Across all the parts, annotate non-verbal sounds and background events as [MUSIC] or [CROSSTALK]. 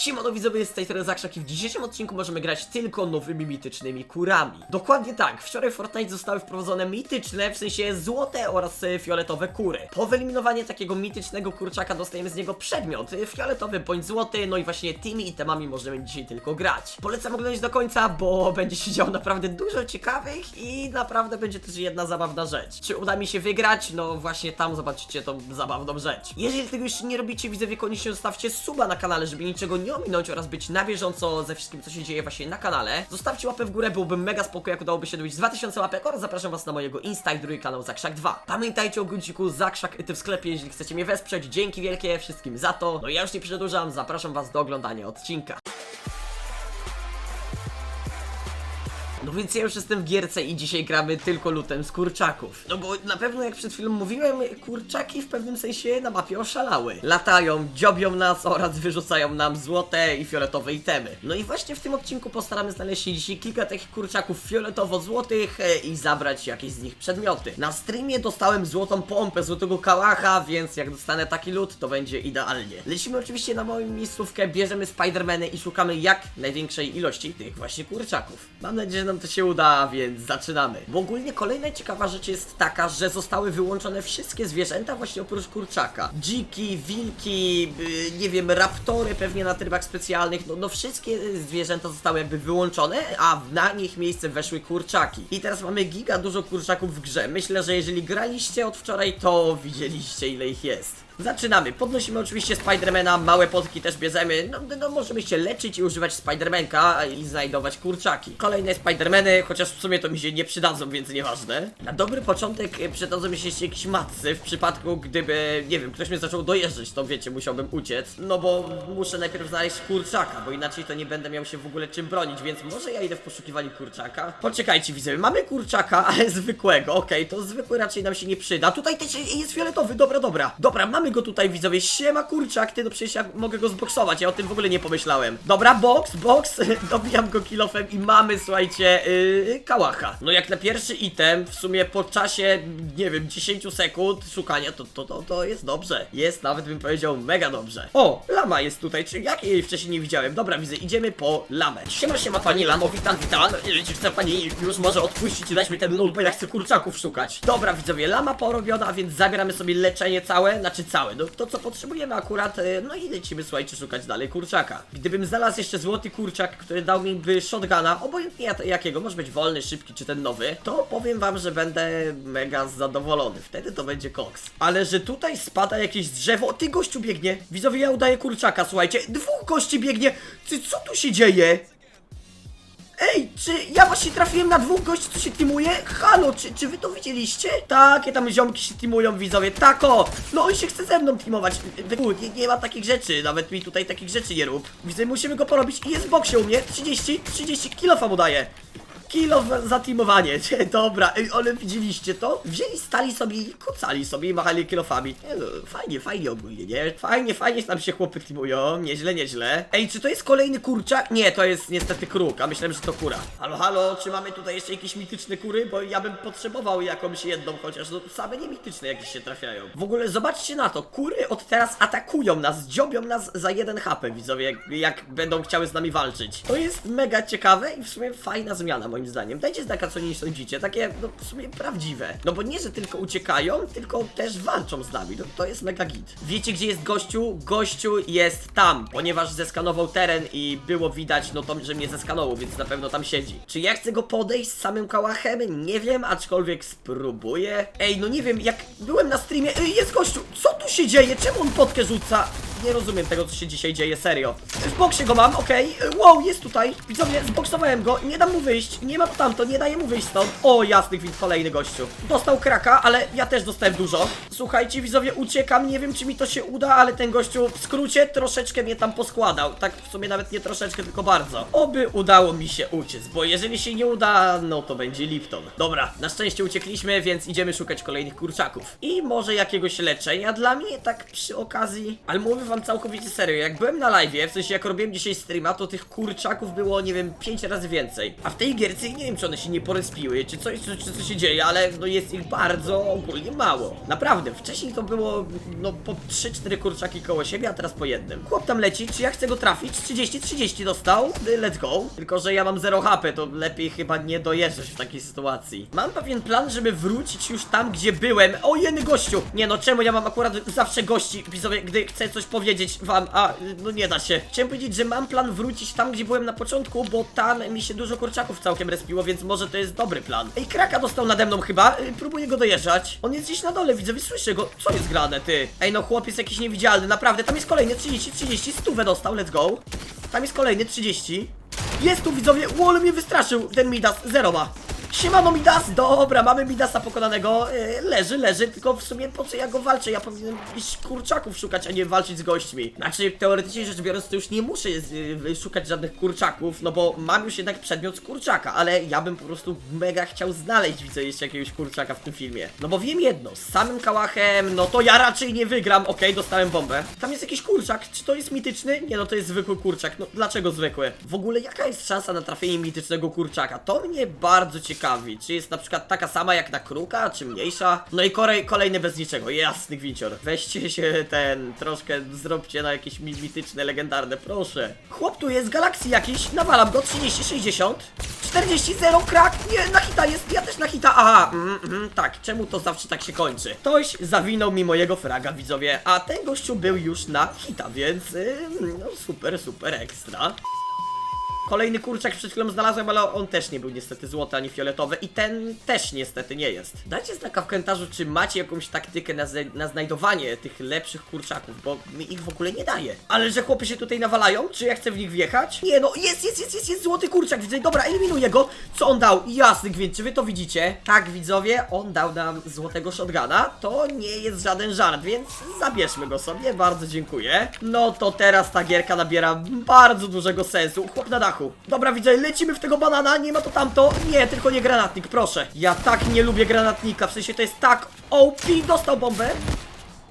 Siemano widzowie, z tej strony Zakrzak i w dzisiejszym odcinku możemy grać tylko nowymi mitycznymi kurami. Dokładnie tak, wczoraj w Fortnite zostały wprowadzone mityczne, w sensie złote oraz fioletowe kury. Po wyeliminowaniu takiego mitycznego kurczaka dostajemy z niego przedmiot, fioletowy bądź złoty, no i właśnie tymi itemami możemy dzisiaj tylko grać. Polecam oglądać do końca, bo [LAUGHS] będzie się działo naprawdę dużo ciekawych i naprawdę będzie też jedna zabawna rzecz. Czy uda mi się wygrać? No właśnie tam zobaczycie tą zabawną rzecz. Jeżeli tego jeszcze nie robicie, widzowie, koniecznie zostawcie suba na kanale, żeby niczego nie ominąć oraz być na bieżąco ze wszystkim, co się dzieje właśnie na kanale. Zostawcie łapę w górę, byłbym mega spoko, jak udałoby się dobić 2000 łapek oraz zapraszam was na mojego Insta i drugi kanał Zakrzak 2. Pamiętajcie o guziku Zakrzak ty w sklepie, jeżeli chcecie mnie wesprzeć. Dzięki wielkie wszystkim za to. No i ja już nie przedłużam, zapraszam was do oglądania odcinka. No więc ja już jestem w gierce i dzisiaj gramy tylko lutem z kurczaków. No bo na pewno jak przed chwilą mówiłem, kurczaki w pewnym sensie na mapie oszalały. Latają, dziobią nas oraz wyrzucają nam złote i fioletowe itemy. No i właśnie w tym odcinku postaramy znaleźć dzisiaj kilka takich kurczaków fioletowo-złotych e, i zabrać jakieś z nich przedmioty. Na streamie dostałem złotą pompę, złotego kałacha, więc jak dostanę taki lód, to będzie idealnie. Lecimy oczywiście na moją miejscówkę, bierzemy Spidermany i szukamy jak największej ilości tych właśnie kurczaków. Mam nadzieję, że nam to się uda, więc zaczynamy. Bo ogólnie kolejna ciekawa rzecz jest taka, że zostały wyłączone wszystkie zwierzęta właśnie oprócz kurczaka. Dziki, wilki, y, nie wiem, raptory pewnie na trybach specjalnych, no, no wszystkie zwierzęta zostały jakby wyłączone, a na nich miejsce weszły kurczaki. I teraz mamy giga dużo kurczaków w grze. Myślę, że jeżeli graliście od wczoraj, to widzieliście ile ich jest. Zaczynamy. Podnosimy oczywiście Spidermana, małe potki też bierzemy. No, no możemy się leczyć i używać Spidermanka i znajdować kurczaki. Kolejne Chociaż w sumie to mi się nie przydadzą, więc nieważne. Na dobry początek e, przydadzą mi się jeszcze jakieś matcy w przypadku, gdyby, nie wiem, ktoś mnie zaczął dojeżdżać, to wiecie, musiałbym uciec. No bo muszę najpierw znaleźć kurczaka, bo inaczej to nie będę miał się w ogóle czym bronić, więc może ja idę w poszukiwaniu kurczaka. Poczekajcie, widzę, mamy kurczaka, [LAUGHS] ale zwykłego, okej, to zwykły raczej nam się nie przyda. Tutaj też jest fioletowy, dobra, dobra. Dobra, mamy go tutaj, widzowie, siema kurczak, ty, no przecież ja mogę go zboksować, ja o tym w ogóle nie pomyślałem. Dobra, box, box, [LAUGHS] dobijam go kilofem i mamy, słuchajcie, yy, kałacha. No jak na pierwszy item, w sumie po czasie, nie wiem, 10 sekund szukania, to, to, to, to jest dobrze. Jest nawet, bym powiedział, mega dobrze. O, lama jest tutaj, czy jak jej wcześniej nie widziałem? Dobra, widzę, idziemy po lamę. Siema, siema pani lamo, witam, witam. Czy chce pani już może odpuścić i dać mi ten lul, bo ja chcę kurczaków szukać. Dobra, widzowie, lama porobiona, więc zabieramy sobie leczenie całe, znaczy całe, no to co potrzebujemy akurat, e, no i lecimy, słuchajcie, szukać dalej kurczaka. Gdybym znalazł jeszcze złoty kurczak, który dał mi by shotguna, obojętnie jak- jakiego, może być wolny, szybki czy ten nowy, to powiem wam, że będę mega zadowolony. Wtedy to będzie koks. Ale że tutaj spada jakieś drzewo, o, ty gościu biegnie. Widzowie, ja udaję kurczaka, słuchajcie, dwóch gości biegnie. Ty, co tu się dzieje? Ej, czy ja właśnie trafiłem na dwóch gości, co się teamuje? Halo, czy, czy wy to widzieliście? Takie tam ziomki się teamują, widzowie, tako! No on się chce ze mną teamować. Wyku, nie, nie ma takich rzeczy, nawet mi tutaj takich rzeczy nie rób. Widzę, musimy go porobić jest w boksie u mnie. 30, 30 kilofa mu daje. Kilo w- za teamowanie, [LAUGHS] Nie, dobra, ej, ale widzieliście to? Wzięli, stali sobie i kucali sobie i machali kilofami. Nie, no, fajnie, fajnie ogólnie, nie? Fajnie, fajnie tam się chłopy teamują, nieźle, nieźle. Ej, czy to jest kolejny kurczak? Nie, to jest niestety kruk, a myślałem, że to kura. Halo, halo, czy mamy tutaj jeszcze jakieś mityczne kury? Bo ja bym potrzebował jakąś jedną chociaż, no same nie mityczne jakieś się trafiają. W ogóle zobaczcie na to, kury od teraz atakują nas, dziobią nas za jeden HP, widzowie, jak, jak będą chciały z nami walczyć. To jest mega ciekawe i w sumie fajna zmiana moim zdaniem. Dajcie znaka, co nie sądzicie, takie, no w sumie prawdziwe. No bo nie, że tylko uciekają, tylko też walczą z nami, no to jest mega git. Wiecie, gdzie jest gościu? Gościu jest tam, ponieważ zeskanował teren i było widać, no to, że mnie zeskanował, więc na pewno tam siedzi. Czy ja chcę go podejść z samym kałachem? Nie wiem, aczkolwiek spróbuję. Ej, no nie wiem, jak byłem na streamie, Ej, jest gościu, co tu się dzieje? Czemu on potkę rzuca? Nie rozumiem tego, co się dzisiaj dzieje, serio. W boksie go mam, okej. Wow, jest tutaj. Widzowie, zboksowałem go. Nie dam mu wyjść. Nie ma tamto, nie daję mu wyjść stąd. O, jasny gwint, kolejny gościu. Dostał kraka, ale ja też dostałem dużo. Słuchajcie, widzowie, uciekam. Nie wiem, czy mi to się uda, ale ten gościu w skrócie troszeczkę mnie tam poskładał. Tak w sumie nawet nie troszeczkę, tylko bardzo. Oby udało mi się uciec, bo jeżeli się nie uda, no to będzie Lipton. Dobra, na szczęście uciekliśmy, więc idziemy szukać kolejnych kurczaków. I może jakiegoś leczenia dla mnie, tak przy okazji. Ale mówię wam, całkowicie serio, jak byłem na live, w sensie jak robiłem dzisiaj streama, to tych kurczaków było, nie wiem, 5 razy więcej. A w tej gierce nie wiem, czy one się nie porespiły, czy coś, czy, czy co się dzieje, ale no jest ich bardzo ogólnie mało. Naprawdę, wcześniej to było, no po 3-4 kurczaki koło siebie, a teraz po jednym. Chłop tam leci, czy ja chcę go trafić? 30-30 dostał, let's go. Tylko, że ja mam 0 HP, to lepiej chyba nie dojeżdżać w takiej sytuacji. Mam pewien plan, żeby wrócić już tam, gdzie byłem. O, jeny gościu! Nie no, czemu ja mam akurat zawsze gości, widzowie, gdy chcę coś powiedzieć wam, a no nie da się. Chciałem powiedzieć, że mam plan wrócić tam, gdzie byłem na początku, bo tam mi się dużo kurczaków całkiem respiło, więc może to jest dobry plan. Ej, kraka dostał nade mną chyba, y, próbuję go dojeżdżać. On jest gdzieś na dole, widzowie, słyszę go. Co jest grane, ty? Ej, no chłop jest jakiś niewidzialny, naprawdę. Tam jest kolejny, 30, 30, stówę dostał, let's go. Tam jest kolejny, 30. Jest tu, widzowie, Wall mnie wystraszył, ten Midas, zero ma. Siemano Midas, dobra, mamy Midasa pokonanego, e, leży, leży, tylko w sumie po co ja go walczę, ja powinienem iść kurczaków szukać, a nie walczyć z gośćmi. Znaczy, teoretycznie rzecz biorąc, to już nie muszę e, szukać żadnych kurczaków, no bo mam już jednak przedmiot kurczaka, ale ja bym po prostu mega chciał znaleźć, widzę, jeszcze jakiegoś kurczaka w tym filmie. No bo wiem jedno, z samym kałachem, no to ja raczej nie wygram, okej, dostałem bombę. Tam jest jakiś kurczak, czy to jest mityczny? Nie, no to jest zwykły kurczak, no dlaczego zwykły? W ogóle jaka jest szansa na trafienie mitycznego kurczaka? To mnie bardzo ciekawi, czy jest na przykład taka sama jak na kruka, czy mniejsza? No i kolej, kolejny bez niczego, jasny gwincior. Weźcie się ten, troszkę zróbcie na jakieś mi- mityczne, legendarne, proszę. Chłop tu jest, galaksji jakiś, nawalam go, 30, 60, 40, 0, krak, nie, na hita jest, ja też na hita, aha, mm, mm, tak, czemu to zawsze tak się kończy? Ktoś zawinął mi mojego fraga, widzowie, a ten gościu był już na hita, więc, ym, no super, super ekstra. Kolejny kurczak przed chwilą znalazłem, ale on też nie był niestety złoty ani fioletowy i ten też niestety nie jest. Dajcie znaka w komentarzu, czy macie jakąś taktykę na, na znajdowanie tych lepszych kurczaków, bo mi ich w ogóle nie daje. Ale że chłopy się tutaj nawalają, czy ja chcę w nich wjechać? Nie no, jest, jest, jest, jest, jest złoty kurczak, widzę, dobra, eliminuję go. Co on dał? Jasny gwint, czy wy to widzicie? Tak, widzowie, on dał nam złotego shotguna. To nie jest żaden żart, więc zabierzmy go sobie, bardzo dziękuję. No to teraz ta gierka nabiera bardzo dużego sensu. Chłop na dachu. Dobra, widzę, lecimy w tego banana, nie ma to tamto. Nie, tylko nie granatnik, proszę. Ja tak nie lubię granatnika, w sensie to jest tak OP, dostał bombę.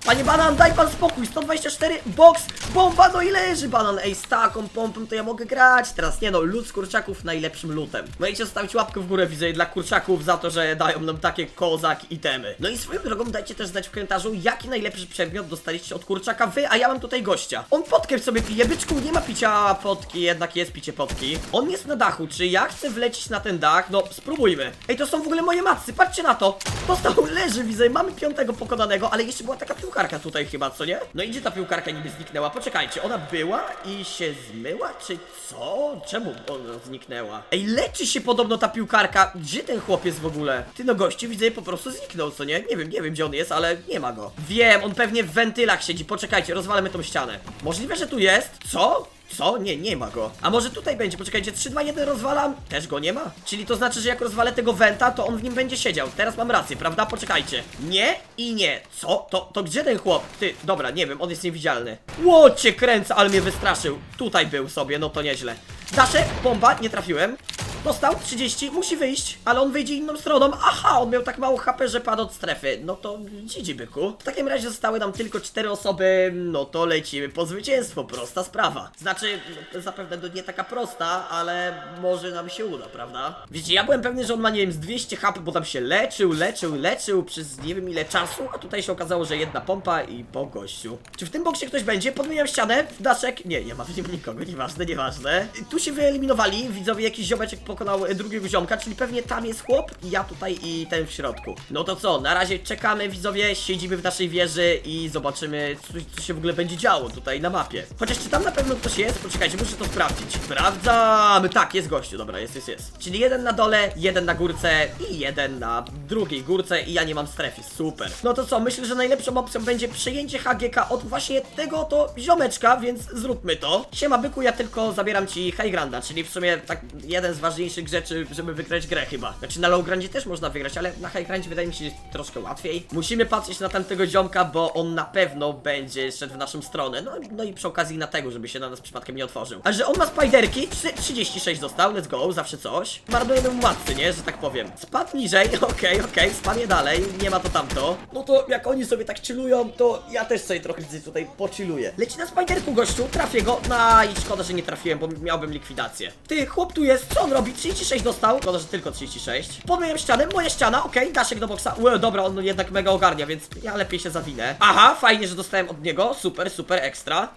Panie banan, daj pan spokój, 124, box, bomba, no i leży banan, ej, z taką pompą to ja mogę grać, teraz nie no, lód z kurczaków najlepszym lutem. Możecie zostawić łapkę w górę, widzę, dla kurczaków za to, że dają nam takie kozak itemy. No i swoją drogą dajcie też znać w komentarzu, jaki najlepszy przedmiot dostaliście od kurczaka wy, a ja mam tutaj gościa. On potkę sobie pije, byczku, nie ma picia potki, jednak jest picie potki. On jest na dachu, czy ja chcę wlecieć na ten dach? No, spróbujmy. Ej, to są w ogóle moje macy, patrzcie na to. Dostał, leży, widzę, mamy piątego pokonanego, ale jeszcze była taka piłkarka tutaj chyba, co nie? No i gdzie ta piłkarka niby zniknęła? Poczekajcie, ona była i się zmyła, czy co? Czemu ona zniknęła? Ej, leczy się podobno ta piłkarka. Gdzie ten chłopiec w ogóle? Ty no gościu, widzę, po prostu zniknął, co nie? Nie wiem, nie wiem gdzie on jest, ale nie ma go. Wiem, on pewnie w wentylach siedzi. Poczekajcie, rozwalmy tą ścianę. Możliwe, że tu jest? Co? Co? Nie, nie ma go. A może tutaj będzie? Poczekajcie, 3, 2, 1 rozwalam. Też go nie ma? Czyli to znaczy, że jak rozwalę tego wenta, to on w nim będzie siedział. Teraz mam rację, prawda? Poczekajcie. Nie i nie. Co? To, to gdzie ten chłop? Ty, dobra, nie wiem, on jest niewidzialny. Łocie kręcę, ale mnie wystraszył. Tutaj był sobie, no to nieźle. Daszek, bomba, nie trafiłem. Dostał 30, musi wyjść, ale on wyjdzie inną stroną. Aha, on miał tak mało HP, że padł od strefy. No to GG byku. W takim razie zostały nam tylko 4 osoby, no to lecimy po zwycięstwo. Prosta sprawa. Znaczy, zapewne to nie taka prosta, ale może nam się uda, prawda? Wiecie, ja byłem pewny, że on ma, nie wiem, z 200 HP, bo tam się leczył, leczył, leczył przez nie wiem ile czasu, a tutaj się okazało, że jedna pompa i po gościu. Czy w tym boksie ktoś będzie? Podmieniam ścianę, daszek. Nie, nie ma w nim nikogo, nieważne, nieważne. Tu się wyeliminowali, widzowie, jakiś ziomeczek pokonał drugiego ziomka, czyli pewnie tam jest chłop, ja tutaj i ten w środku. No to co, na razie czekamy, widzowie, siedzimy w naszej wieży i zobaczymy, co, co się w ogóle będzie działo tutaj na mapie. Chociaż czy tam na pewno ktoś jest? Poczekajcie, muszę to sprawdzić. Sprawdzamy! Tak, jest gościu, dobra, jest, jest, jest. Czyli jeden na dole, jeden na górce i jeden na drugiej górce i ja nie mam strefy, super. No to co, myślę, że najlepszą opcją będzie przejęcie HGK od właśnie tego to ziomeczka, więc zróbmy to. Siema byku, ja tylko zabieram ci high granda, czyli w sumie tak jeden z ważniejszych rzeczy, żeby wygrać grę chyba. Znaczy na low grandzie też można wygrać, ale na high grandzie wydaje mi się, że jest troszkę łatwiej. Musimy patrzeć na tamtego ziomka, bo on na pewno będzie szedł w naszą stronę. No, no i przy okazji na tego, żeby się na nas przypadkiem nie otworzył. A że on ma spiderki, trzy- 36 dostał, let's go, zawsze coś. Marnujemy mu matcy, nie, że tak powiem. Spadł niżej, [LAUGHS] okej, okej, spadnie dalej, nie ma to tamto. No to jak oni sobie tak chillują, to ja też sobie trochę tutaj pochilluję. Leci na spiderku gościu, trafię go, no i szkoda, że nie trafiłem, bo miałbym likwidację. Ty, chłop tu jest, co on robi? 36 dostał, szkoda, że tylko 36. Podmyłem ścianę, moja ściana, okej, daszek do boksa. Ue, dobra, on jednak mega ogarnia, więc ja lepiej się zawinę. Aha, fajnie, że dostałem od niego, super, super, ekstra.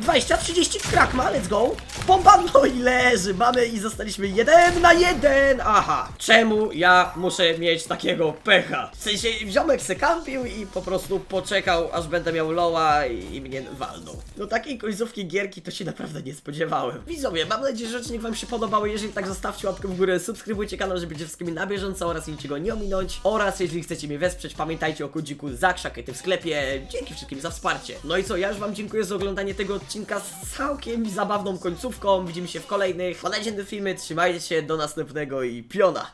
20, 30, krak ma, let's go. Bomba, no i leży, mamy i zostaliśmy jeden na jeden. Aha, czemu ja muszę mieć takiego pecha? W sensie, ziomek se kampił i po prostu poczekał, aż będę miał loła i, mnie walnął. No takiej końcówki gierki to się naprawdę nie spodziewałem. Widzowie, mam nadzieję, że odcinek wam się podobał. Jeżeli tak, zostawcie łapkę w górę, subskrybujcie kanał, żeby być wszystkimi na bieżąco oraz niczego nie ominąć. Oraz jeżeli chcecie mnie wesprzeć, pamiętajcie o kodziku ZAKSZAKETY w sklepie. Dzięki wszystkim za wsparcie. No i co, ja już wam dziękuję za oglądanie tego odcinka z całkiem zabawną końcówką. Widzimy się w kolejnych. Podajcie te filmy, trzymajcie się, do następnego i piona!